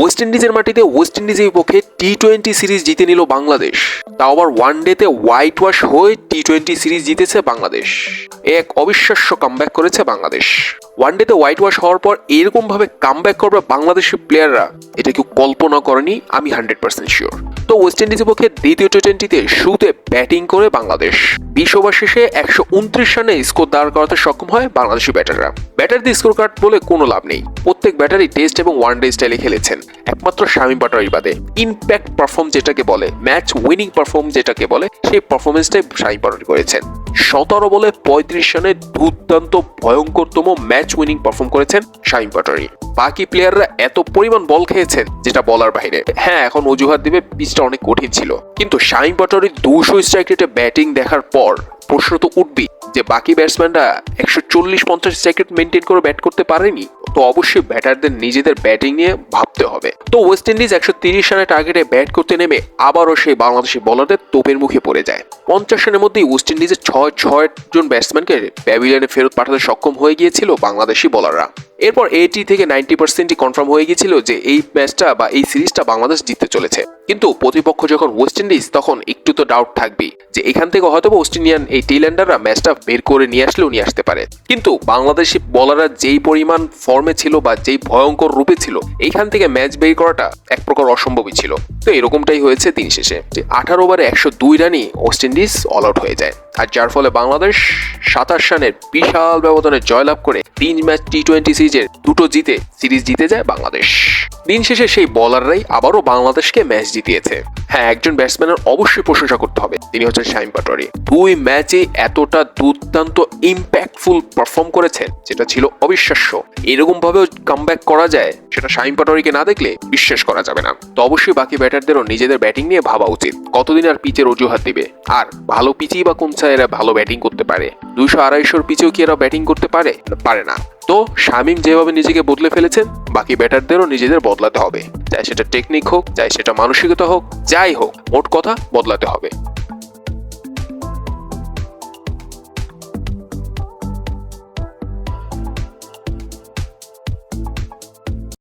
West ইন্ডিজের মাটিতে West ইন্ডিজের বিপক্ষে টি টোয়েন্টি সিরিজ জিতে নিল বাংলাদেশ। তাও আবার ওয়ান ডেতে হোয়াইট ওয়াশ হয়ে টি টোয়েন্টি সিরিজ জিতেছে বাংলাদেশ। এক অবিশ্বাস্য কামব্যাক করেছে বাংলাদেশ। ওয়ান ডেতে হোয়াইট ওয়াশ হওয়ার পর এরকমভাবে কামব্যাক করবে বাংলাদেশের প্লেয়াররা এটা কেউ কল্পনা করেনি, আমি হান্ড্রেড পার্সেন্ট শিওর তো ওয়েস্ট ইন্ডিজের পক্ষে দ্বিতীয় টি টোয়েন্টিতে শুরুতে ব্যাটিং করে বাংলাদেশ। বিশ ওভার শেষে একশো উনত্রিশ রানে স্কোর দাঁড় করাতে সক্ষম হয় বাংলাদেশি ব্যাটাররা ব্যাটারদের স্কোর কার্ড বলে কোনো লাভ নেই। প্রত্যেক ব্যাটারই টেস্ট এবং ওয়ান ডে স্টাইলে খেলেছেন। একমাত্র শামীম পাটোয়ারি বাদে ইম্প্যাক্ট পারফর্ম যেটাকে বলে ম্যাচ উইনিং পারফর্ম যেটাকে বলে, সেই পারফরমেন্সটাই শামীম পাটোয়ারি করেছেন। সতেরো বলে পঁয়ত্রিশ রানে দুর্দান্ত, ভয়ঙ্করতম ম্যাচ উইনিং পারফর্ম করেছেন শামীম পাটোয়ারি বাকি প্লেয়াররা এত পরিমাণ বল খেয়েছেন যেটা বলার বাইরে। হ্যাঁ এখন অজুহাত দিবে পিচটা অনেক কঠিন ছিল। কিন্তু শাইন পাটোয়ারির দুশো স্ট্রাইক রেটে ব্যাটিং দেখার পর প্রশ্ন তো উঠবি যে বাকি ব্যাটসম্যানরা একশো চল্লিশ, পঞ্চাশ স্ট্রাইক মেনটেন করে ব্যাট করতে পারেনি। তো অবশ্যই ব্যাটারদের নিজেদের ব্যাটিং নিয়ে ভাবতে হবে। তো ওয়েস্ট ইন্ডিজ একশো তিরিশ রানের টার্গেটে ব্যাট করতে নেমে আবারও সেই বাংলাদেশি বলারদের তোপের মুখে পড়ে যায়। পঞ্চাশ রানের মধ্যেই ওয়েস্ট ইন্ডিজের ছয় ছয় জন ব্যাটসম্যানকে প্যাভিলিয়নে ফেরত পাঠাতে সক্ষম হয়ে গিয়েছিল বাংলাদেশি বলাররা এরপর এইটি থেকে নাইনটি পার্সেন্টই কনফার্ম হয়ে গিয়েছিল যে এই ম্যাচটা বা এই সিরিজটা বাংলাদেশ জিততে চলেছে। কিন্তু প্রতিপক্ষ যখন ওয়েস্ট ইন্ডিজ তখন একটু তো ডাউট থাকবেই যে এখান থেকে হয়তো ওয়েস্ট ইন্ডিয়ান এই টেইল্যান্ডাররা ম্যাচটা বের করে নিয়ে আসলেও নিয়ে আসতে পারে। কিন্তু বাংলাদেশি বলাররা যেই পরিমাণ ফর্মে ছিল বা যেই ভয়ঙ্কর রূপে ছিল, এইখান থেকে ম্যাচ বের করাটা এক প্রকার অসম্ভবই ছিল। তো এরকমটাই হয়েছে দিন শেষে যে আঠারো ওভারে একশো দুই রানই ওয়েস্ট ইন্ডিজ অল আউট হয়ে যায়। আর যার ফলে বাংলাদেশ সাতাশ রানের বিশাল ব্যবধানে জয়লাভ করে তিন ম্যাচ টি টোয়েন্টি সিরিজের দুটো জিতে, সিরিজ জিতে যায় বাংলাদেশ। দিন শেষে সেই বলাররাই আবারও বাংলাদেশকে ম্যাচ জিতিয়েছে। হ্যাঁ একজন ব্যাটসম্যানের অবশ্যই প্রশংসা করতে হবে। তিনি হচ্ছেন শাইম পাটোয়ারি। দুই ম্যাচে এতটা দুর্দান্ত ইম্প্যাক্টফুল পারফর্ম করেছেন, যেটা ছিল অবিশ্বাস্য। এরকম ভাবেও কামব্যাক করা যায়, সেটা শাইম পাটোয়ারিকে না দেখলে বিশ্বাস করা যাবে না। তো অবশ্যই বাকি ব্যাটারদেরও নিজেদের ব্যাটিং নিয়ে ভাবা উচিত। কতদিন আর পিচের অজুহাত দিবে? আর ভালো পিচেই বা কোন এরা ভালো ব্যাটিং করতে পারে? দুইশো আড়াইশোর পিচেও কি এরা ব্যাটিং করতে পারে? পারে না। তো শামিম যেভাবে নিজেকে বদলে ফেলেছেন বাকি ব্যাটারদেরও নিজেদের বদলাতে হবে। চাই সেটা টেকনিক হোক, চাই সেটা মানসিকতা হোক, যাই হোক, মোট কথা বদলাতে হবে।